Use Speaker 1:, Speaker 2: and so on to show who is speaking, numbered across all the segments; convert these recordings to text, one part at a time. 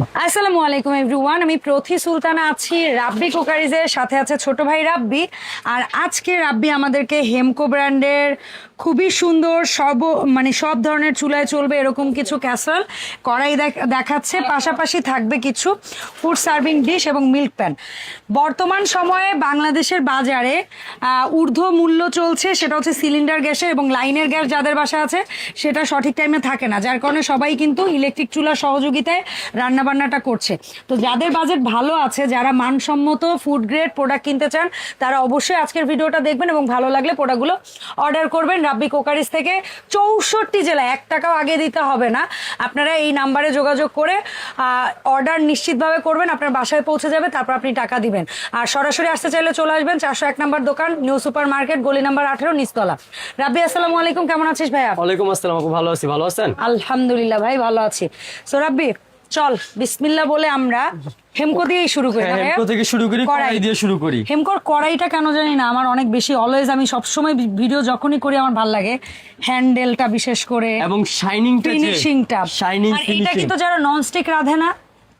Speaker 1: আসসালামু আলাইকুম এভরিওয়ান আমি প্রথি সুলতানা আছি রাব্বি কুকারিজের, সাথে আছে ছোট ভাই রাব্বি। আর আজকে রাব্বি আমাদেরকে হেমকো ব্র্যান্ডের খুবই সুন্দর, সব মানে সব ধরনের চুলায় চলবে এরকম কিছু ক্যাসাল। কড়াই দেখাচ্ছে, পাশাপাশি থাকবে কিছু ফুড সার্ভিং ডিশ এবং মিল্ক প্যান বর্তমান সময়ে বাংলাদেশের বাজারে ঊর্ধ্ব মূল্য চলছে, সেটা হচ্ছে সিলিন্ডার গ্যাসের এবং লাইনের গ্যাস যাদের বাসা আছে, সেটা সঠিক টাইমে থাকে না। যার কারণে সবাই কিন্তু ইলেকট্রিক চুলার সহযোগিতায় রান্নাবান্নাটা করছে। তো যাদের বাজেট ভালো আছে, যারা মানসম্মত ফুড গ্রেড প্রোডাক্ট কিনতে চান, তারা অবশ্যই আজকের ভিডিওটা দেখবেন এবং ভালো লাগলে প্রোডাক্টগুলো অর্ডার করবেন। রাব্বি কোকারিস থেকে চৌষট্টি জেলা এক টাকাও আগে দিতে হবে না। আপনারা এই নাম্বারে যোগাযোগ করে অর্ডার নিশ্চিতভাবে করবেন আপনার বাসায় পৌঁছে যাবে তারপর আপনি টাকা দিবেন। আর সরাসরি আসতে চাইলে চলে আসবেন চারশো এক নাম্বার দোকান নিউ সুপার মার্কেট গলি নাম্বার আঠেরো নিস্তলা রাব্বি আসসালামু আলাইকুম কেমন আছিস ভাইয়া?
Speaker 2: ওয়ালাইকুম আসসালাম ভালো আছি ভালো আছেন?
Speaker 1: আলহামদুলিল্লাহ ভাই ভালো আছি। সো রাব্বি চল বিসমিল্লাহ বলে আমরা হেমকো দিয়েই শুরু করি
Speaker 2: হ্যাঁ? হেমকো থেকে শুরু করি, কড়াই দিয়ে শুরু করি।
Speaker 1: হেমকোর কড়াইটা কেন জানি না আমার অনেক বেশি অলওয়েজ আমি সবসময় ভিডিও যখনই করি আমার ভালো লাগে হ্যান্ডেলটা বিশেষ করে
Speaker 2: এবং শাইনিংটা
Speaker 1: ফিনিশিংটা
Speaker 2: শাইনিং
Speaker 1: আর এটা কিন্তু যারা ননস্টিক রাধে না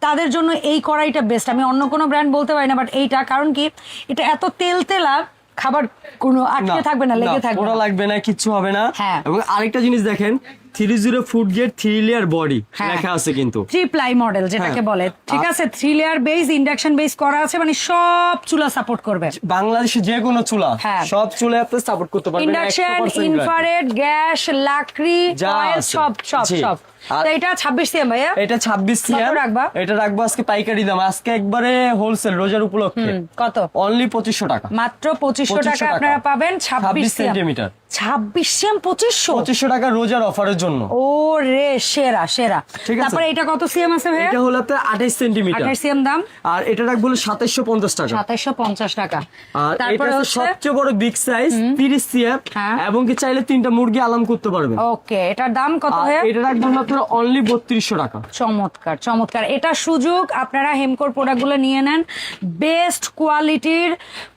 Speaker 1: তাদের জন্য এই কড়াইটা বেস্ট আমি অন্য কোনো ব্র্যান্ড বলতে পারি না বাট এইটা কারণ কি এটা এত তেল তেলা খাবার কোনো আটকে থাকবে না লেগে থাকবে
Speaker 2: লাগবে না কিচ্ছু হবে না
Speaker 1: হ্যাঁ।
Speaker 2: এবং আরেকটা জিনিস দেখেন three zero food grade three layer body
Speaker 1: হ্যাঁ।
Speaker 2: লেখা আছে কিন্তু।
Speaker 1: থ্রি প্লাই মডেল যেটাকে
Speaker 2: হ্যাঁ।
Speaker 1: বলে ঠিক আছে? Three layer base induction base করা আছে মানে সব চুলা সাপোর্ট করবে।
Speaker 2: বাংলাদেশে যে কোনো চুলা
Speaker 1: হ্যাঁ।
Speaker 2: সব চুলা আপনি সাপোর্ট করতে পারবেন
Speaker 1: ইন্ডাকশন ইনফ্রারেড গ্যাস লাকড়ি সব সব সব। এটা সিএম ভাইয়া?
Speaker 2: এটা ছাব্বিশ সিএম।
Speaker 1: রাখবা?
Speaker 2: এটা রাখব আজকে পাইকারি দাম। আজকে একবারে হোলসেল রোজার উপলক্ষে।
Speaker 1: কত?
Speaker 2: অনলি পঁচিশশো টাকা।
Speaker 1: মাত্র পঁচিশশো
Speaker 2: 2500
Speaker 1: টাকা। আপনারা পাবেন ছাব্বিশ
Speaker 2: 26 সেন্টিমিটার।
Speaker 1: ছাব্বিশ সিএম পঁচিশশো?
Speaker 2: পঁচিশশো টাকা রোজার অফারের জন্য।
Speaker 1: ও রে সেরা। সেরা তারপরে এটা কত সিএম আছে ভাইয়া?
Speaker 2: এটা হলো আপনার আঠাইশ সেন্টিমিটার।
Speaker 1: আঠাশ সিএম দাম?
Speaker 2: আর এটা রাখব সাতাইশশো পঞ্চাশ টাকা।
Speaker 1: সাতাইশশো পঞ্চাশ টাকা।
Speaker 2: আর
Speaker 1: তারপরে
Speaker 2: সবচেয়ে বড় বিগ সাইজ তিরিশ সিএফ
Speaker 1: হ্যাঁ।
Speaker 2: এবং কি চাইলে তিনটা মুরগি আলাম করতে পারবেন।
Speaker 1: ওকে এটার দাম কত
Speaker 2: আর এটা রাখব আপনার অনলি বত্রিশশো টাকা।
Speaker 1: চমৎকার চমৎকার। এটা সুযোগ আপনারা হেমকোর প্রোডাক্টগুলো নিয়ে নেন। বেস্ট কোয়ালিটির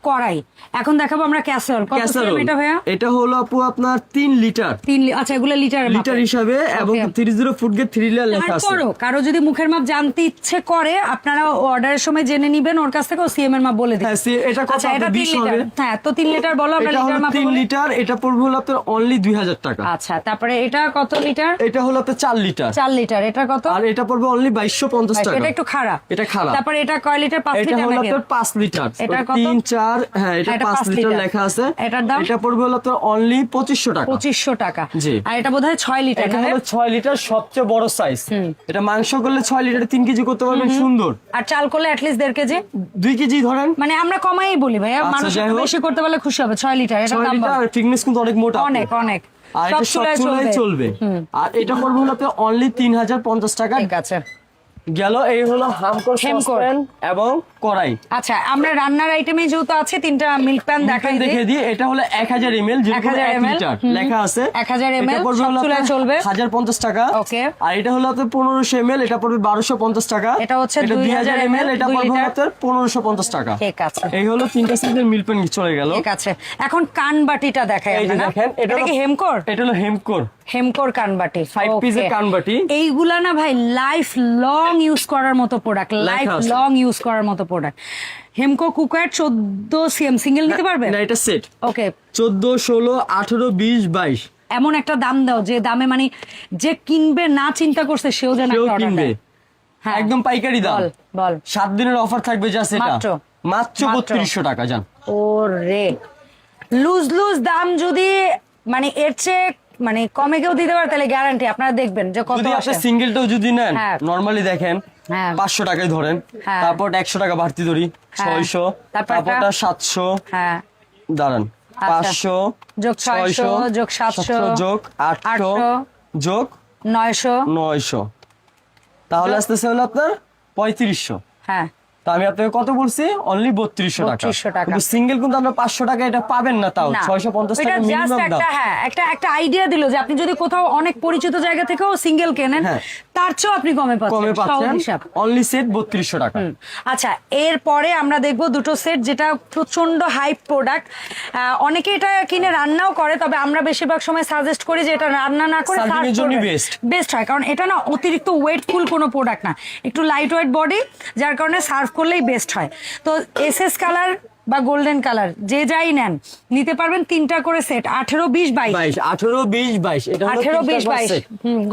Speaker 1: কড়াই। এখন দেখাবো আমরা
Speaker 2: ক্যাসেরল
Speaker 1: এটা ভাইয়া?
Speaker 2: এটা হলো আপু আপনার তিন লিটার।
Speaker 1: আচ্ছা এগুলো লিটার
Speaker 2: লিটার হিসাবে এবং 30 ফুট গে থ্রি লিটার লেখা আছে।
Speaker 1: করো কারও যদি মুখের মাপ জানতে ইচ্ছে করে আপনারা অর্ডারের সময় জেনে নেবেন ওর কাছ থেকে ও সিএম এর মাপ বলে দিবে।
Speaker 2: হ্যাঁ, এটা কত
Speaker 1: আচ্ছা, এটা
Speaker 2: 20 হবে?
Speaker 1: হ্যাঁ তো লিটার বলো আমরা লিটার মাপ
Speaker 2: লিটার এটা পড়বে হলো আপনার অনলি 2000 টাকা।
Speaker 1: আচ্ছা তারপরে এটা কত লিটার?
Speaker 2: এটা হলো আপনার লিটার।
Speaker 1: লিটার এটা কত?
Speaker 2: আর এটা পড়বে অনলি
Speaker 1: 2250
Speaker 2: টাকা।
Speaker 1: এটা একটু খারাপ
Speaker 2: এটা খারাপ
Speaker 1: তারপরে এটা কয় লিটার? পাঁচ লিটার
Speaker 2: এটা লিটার।
Speaker 1: এটা কত?
Speaker 2: লিটার হ্যাঁ এটা
Speaker 1: হ্যাঁ, 5
Speaker 2: লিটার লেখা আছে।
Speaker 1: এটার দাম?
Speaker 2: এটা পড়বে হলো তো অনলি 2500 টাকা।
Speaker 1: 2500 টাকা।
Speaker 2: জি।
Speaker 1: আর এটা বোধহয় 6 লিটার
Speaker 2: এটা
Speaker 1: হ্যাঁ?
Speaker 2: হলো 6 লিটার সবচেয়ে বড় সাইজ এটা মাংস করলে 6 লিটার 3 কেজি করতে পারবেন সুন্দর।
Speaker 1: আর চাল করলে অ্যাট লিস্ট 1.5 কেজি?
Speaker 2: 2 কেজি ধরেন।
Speaker 1: মানে আমরা কমাই বলি ভাই
Speaker 2: আচ্ছা,
Speaker 1: মানুষ বেশি করতে পারলে খুশি হবে 6 লিটার এটা দাম 6
Speaker 2: ফিটনেস কিন্তু অনেক মোটা।
Speaker 1: অনেক অনেক।
Speaker 2: আর এটা সব
Speaker 1: চলবে।
Speaker 2: আর এটা করব হলো অনলি 3050 টাকা।
Speaker 1: ঠিক আছে।
Speaker 2: গেল এই হলো হামকর সসপ্যান এবং কড়াই।
Speaker 1: আচ্ছা আমরা রান্নার আইটেমে যেহেতু আছে তিনটা মিল্ক প্যান দেখাই
Speaker 2: দেখে দিই। এটা হলো এক হাজার এম এল
Speaker 1: 1000
Speaker 2: এক লিটার লেখা আছে।
Speaker 1: 1000
Speaker 2: এটা
Speaker 1: ml,
Speaker 2: আপনার
Speaker 1: চলবে।
Speaker 2: হাজার পঞ্চাশ টাকা।
Speaker 1: ওকে।
Speaker 2: আর এটা হলো আপনার পনেরোশো এম এল এটা পড়বে বারোশো পঞ্চাশ টাকা।
Speaker 1: এটা হচ্ছে
Speaker 2: দুই
Speaker 1: 2000
Speaker 2: হাজার এম এল এটা পড়বে। আপনার পনেরোশো পঞ্চাশ টাকা।
Speaker 1: ঠিক আছে।
Speaker 2: এই হলো তিনটা সাইজের মিল পেন চলে গেল।
Speaker 1: ঠিক আছে। এখন কানবাটিটা দেখাই
Speaker 2: এই
Speaker 1: আমরা
Speaker 2: দেখেন
Speaker 1: এটা কি হেমকোর?
Speaker 2: এটা হলো হেমকোর।
Speaker 1: হেমকোর কানবাটি
Speaker 2: piece এর কানবাটি।
Speaker 1: এইগুলা না ভাই লাইফ লং ইউজ করার মতো প্রোডাক্ট লাইফ লং ইউজ করার মতো প্রোডাক্ট হেমকো কুকার চোদ্দ সিএম সিঙ্গেল নিতে পারবে?
Speaker 2: না এটা সেট
Speaker 1: ওকে
Speaker 2: চোদ্দ ষোলো আঠারো বিশ বাইশ।
Speaker 1: এমন একটা দাম দাও যে দামে মানে যে কিনবে না চিন্তা করছে সেও যেন
Speaker 2: কিনবে।
Speaker 1: হ্যাঁ।
Speaker 2: একদম পাইকারি দাম।
Speaker 1: বল
Speaker 2: সাত দিনের অফার থাকবে যা সেটা
Speaker 1: মাত্র।
Speaker 2: বত্রিশশো টাকা যান
Speaker 1: ও রে লুজ লুজ দাম যদি মানে এর চেয়ে মানে কমে কেউ দিতে পারে তাহলে গ্যারান্টি আপনারা দেখবেন যে কত
Speaker 2: যদি আপনি সিঙ্গেলটাও যদি নেন
Speaker 1: হ্যাঁ।
Speaker 2: নরমালি দেখেন
Speaker 1: হ্যাঁ।
Speaker 2: পাঁচশো টাকায় ধরেন
Speaker 1: হ্যাঁ।
Speaker 2: তারপর একশো টাকা বাড়তি ধরি
Speaker 1: হ্যাঁ।
Speaker 2: ছয়শো
Speaker 1: তারপর
Speaker 2: তারপরটা সাতশো
Speaker 1: হ্যাঁ
Speaker 2: দাঁড়ান
Speaker 1: আচ্ছা।
Speaker 2: পাঁচশো
Speaker 1: যোগ ছয়শো, যোগ সাতশো,
Speaker 2: যোগ আটশো যোগ
Speaker 1: নয়শো
Speaker 2: নয়শো তাহলে আসতেছে হলো আপনার পঁয়ত্রিশশো
Speaker 1: হ্যাঁ
Speaker 2: তা আমি আপনাকে কত বলছি? অনলি বত্রিশশো টাকা।
Speaker 1: 3200 টাকা।
Speaker 2: কিন্তু সিঙ্গেল কিন্তু আপনার পাঁচশো টাকা এটা পাবেন না তাও। ছয়শো পঞ্চাশ টাকা মিনিমাম দাম
Speaker 1: একটা হ্যাঁ একটা একটা আইডিয়া দিল যে আপনি যদি কোথাও অনেক পরিচিত জায়গা থেকেও সিঙ্গেল কেনেন
Speaker 2: হ্যাঁ।
Speaker 1: তার চেয়েও আপনি কমে পাচ্ছেন
Speaker 2: কমে পাচ্ছেন। অনলি সেট বত্রিশশো টাকা।
Speaker 1: আচ্ছা এরপরে আমরা দেখব দুটো সেট যেটা প্রচণ্ড হাইপ প্রোডাক্ট অনেকে এটা কিনে রান্নাও করে তবে আমরা বেশিরভাগ সময় সাজেস্ট করি যে এটা রান্না না করে। বেস্ট হয় কারণ এটা না অতিরিক্ত ওয়েটফুল কোনো প্রোডাক্ট না। একটু লাইট ওয়েট বডি যার কারণে সার্ভ করলেই বেস্ট হয়। তো এস এস কালার বা গোল্ডেন কালার যে যাই নেন নিতে পারবেন তিনটা করে সেট আঠেরো বিশ বাইশ।
Speaker 2: বাইশ আঠারো বিশ বাইশ
Speaker 1: আঠেরো বিশ বাইশ।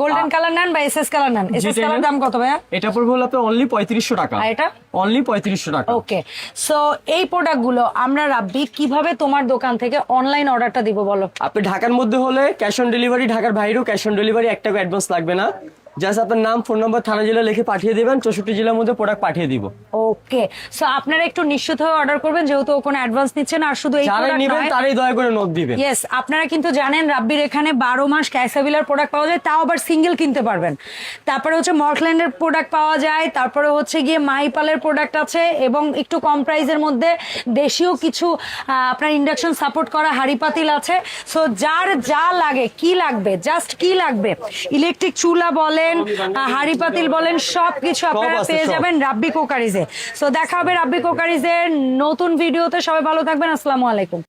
Speaker 1: গোল্ডেন কালার নেন বা এস এস কালার নেন। এস এস কালার দাম কত ভাইয়া?
Speaker 2: এটা পড়বে হলো আপনার অনলি পঁয়ত্রিশশো টাকা।
Speaker 1: এটা?
Speaker 2: অনলি পঁয়ত্রিশশো টাকা।
Speaker 1: ওকে সো এই প্রোডাক্টগুলো আমরা রাব্বি কীভাবে তোমার দোকান থেকে অনলাইন অর্ডারটা দিব বলো?
Speaker 2: আপনি ঢাকার মধ্যে হলে ক্যাশ অন ডেলিভারি ঢাকার বাইরেও ক্যাশ অন ডেলিভারি এক টাকা অ্যাডভান্স লাগবে না। জাস্ট আপনার নাম ফোন নম্বর থানা জেলা লিখে পাঠিয়ে দিবেন চৌষট্টি জেলার মধ্যে প্রোডাক্ট পাঠিয়ে দিব।
Speaker 1: ওকে সো আপনারা একটু নিশ্চিত হয়ে অর্ডার করবেন যেহেতু কোনো অ্যাডভান্স নিচ্ছে না আর শুধু এই
Speaker 2: যারাই নেবেন তারাই দয়া করে নোট দিবেন।
Speaker 1: ইয়েস আপনারা কিন্তু জানেন রাব্বির এখানে বারো মাস ক্যাসাবিলার প্রোডাক্ট পাওয়া যায় তাও আবার সিঙ্গেল কিনতে পারবেন। তারপরে হচ্ছে মর্কল্যান্ডের প্রোডাক্ট পাওয়া যায় তারপরে হচ্ছে গিয়ে মাইপালের প্রোডাক্ট আছে এবং একটু কম প্রাইসের মধ্যে দেশীয় কিছু আপনার ইন্ডাকশন সাপোর্ট করা হাড়ি পাতিল আছে। সো যার যা লাগে কি লাগবে জাস্ট কি লাগবে? ইলেকট্রিক চুলা বলেন হারি হাড়ি পাতিল বলেন সব কিছু আপনারা পেয়ে যাবেন রাব্বি কোকারিজে। তো দেখা হবে রাব্বি কোকারিজের নতুন ভিডিওতে সবাই ভালো থাকবেন। আসসালামু আলাইকুম।